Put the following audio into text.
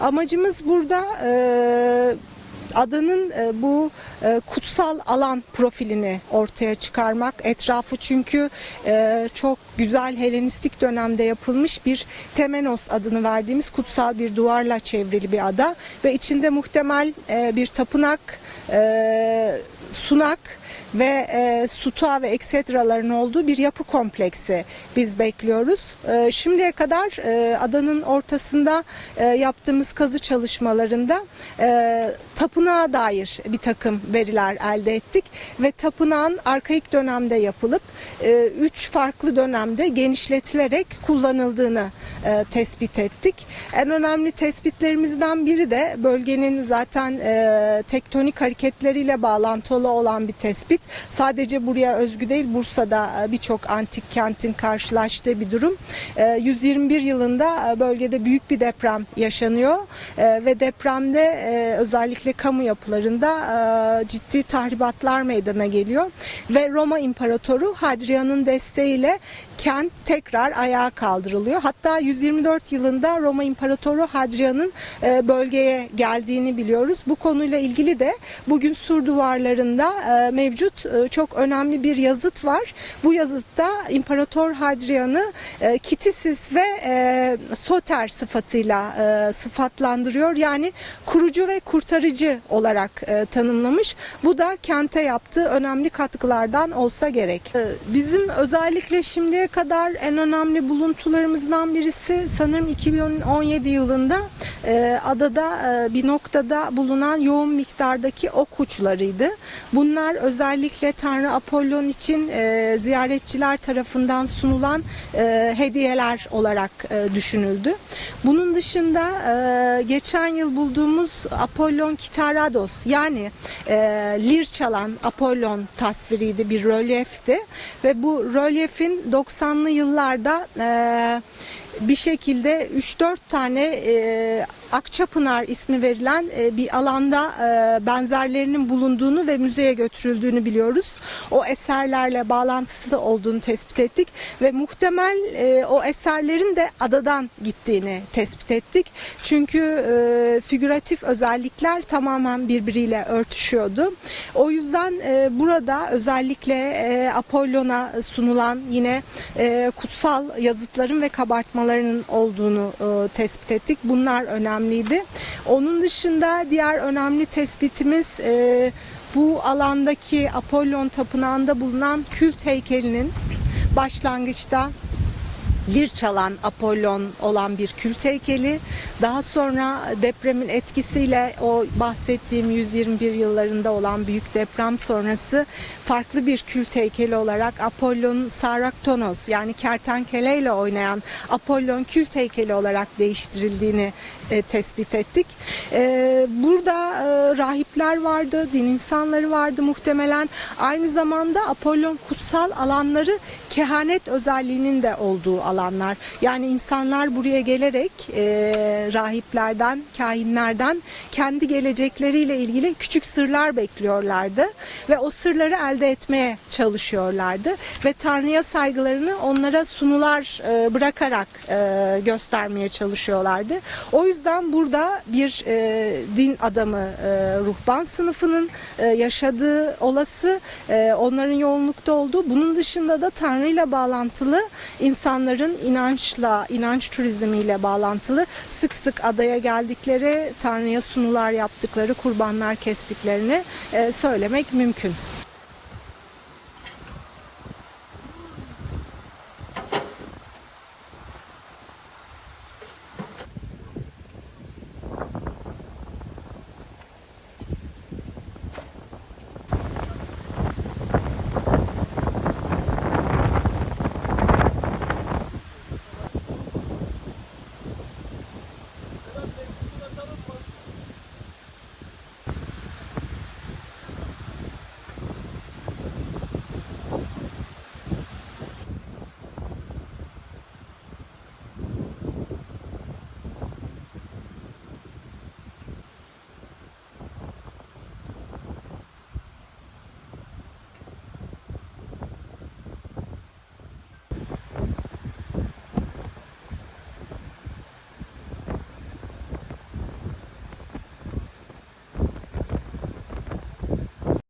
Amacımız burada e, adanın e, bu e, kutsal alan profilini ortaya çıkarmak. Etrafı çünkü e, çok güzel Helenistik dönemde yapılmış bir Temenos adını verdiğimiz kutsal bir duvarla çevrili bir ada ve içinde muhtemel e, bir tapınak, e, sunak ve e, suta ve eksetraların olduğu bir yapı kompleksi biz bekliyoruz. E, şimdiye kadar e, adanın ortasında e, yaptığımız kazı çalışmalarında e, tapınağa dair bir takım veriler elde ettik ve tapınağın arkaik dönemde yapılıp e, üç farklı dönemde genişletilerek kullanıldığını e, tespit ettik. En önemli tespitlerimizden biri de bölgenin zaten e, tektonik hareketleriyle bağlantılı olan bir tespit. Sadece buraya özgü değil Bursa'da e, birçok antik kentin karşılaştığı bir durum. E, 121 yılında e, bölgede büyük bir deprem yaşanıyor E, ve depremde e, özellikle kamu yapılarında e, ciddi tahribatlar meydana geliyor ve Roma İmparatoru Hadrian'ın desteğiyle kent tekrar ayağa kaldırılıyor. Hatta 124 yılında Roma İmparatoru Hadrian'ın e, bölgeye geldiğini biliyoruz. Bu konuyla ilgili de bugün sur duvarlarında e, mevcut e, çok önemli bir yazıt var. Bu yazıtta İmparator Hadrian'ı e, Kitisis ve e, Soter sıfatıyla e, sıfatlandırıyor. Yani kurucu ve kurtarıcı olarak tanımlamış. Bu da kente yaptığı önemli katkılardan olsa gerek. E, Bizim özellikle şimdiye kadar en önemli buluntularımızdan birisi sanırım 2017 yılında adada bir noktada bulunan yoğun miktardaki ok uçlarıydı. Bunlar özellikle Tanrı Apollon için e, ziyaretçiler tarafından sunulan e, hediyeler olarak e, düşünüldü. Bunun dışında e, geçen yıl bulduğumuz Apollon Kitarados yani e, lir çalan Apollon tasviriydi bir rölyefti ve bu rölyefin 90'lı yıllarda e, bir şekilde 3-4 tane e, Akçapınar ismi verilen e, bir alanda e, benzerlerinin bulunduğunu ve müzeye götürüldüğünü biliyoruz. O eserlerle bağlantısı olduğunu tespit ettik ve muhtemel e, o eserlerin de adadan gittiğini tespit ettik. Çünkü e, figüratif özellikler tamamen birbiriyle örtüşüyordu. O yüzden e, burada özellikle e, Apollon'a sunulan yine e, kutsal yazıtların ve kabartmalarının olduğunu e, tespit ettik. Bunlar önemliydi. Onun dışında diğer önemli tespitimiz e, bu alandaki Apollon tapınağında bulunan kült heykelinin başlangıçta lir çalan Apollon olan bir kült heykeli. Daha sonra depremin etkisiyle o bahsettiğim 121 yıllarında olan büyük deprem sonrası farklı bir kült heykeli olarak Apollon Saraktonos yani kertenkeleyle oynayan Apollon kült heykeli olarak değiştirildiğini e, tespit ettik. E, burada e, rahipler vardı, din insanları vardı muhtemelen. Aynı zamanda Apollon kutsal alanları kehanet özelliğinin de olduğu alanlar. Yani insanlar buraya gelerek e, rahiplerden, kahinlerden kendi gelecekleriyle ilgili küçük sırlar bekliyorlardı ve o sırları elde etmeye çalışıyorlardı ve Tanrı'ya saygılarını onlara sunular e, bırakarak e, göstermeye çalışıyorlardı. O yüzden burada bir e, din adamı e, ruhban sınıfının e, yaşadığı olası e, onların yoğunlukta olduğu bunun dışında da Tanrı ile bağlantılı insanların inançla inanç turizmiyle bağlantılı sık sık adaya geldikleri Tanrı'ya sunular yaptıkları kurbanlar kestiklerini e, söylemek mümkün.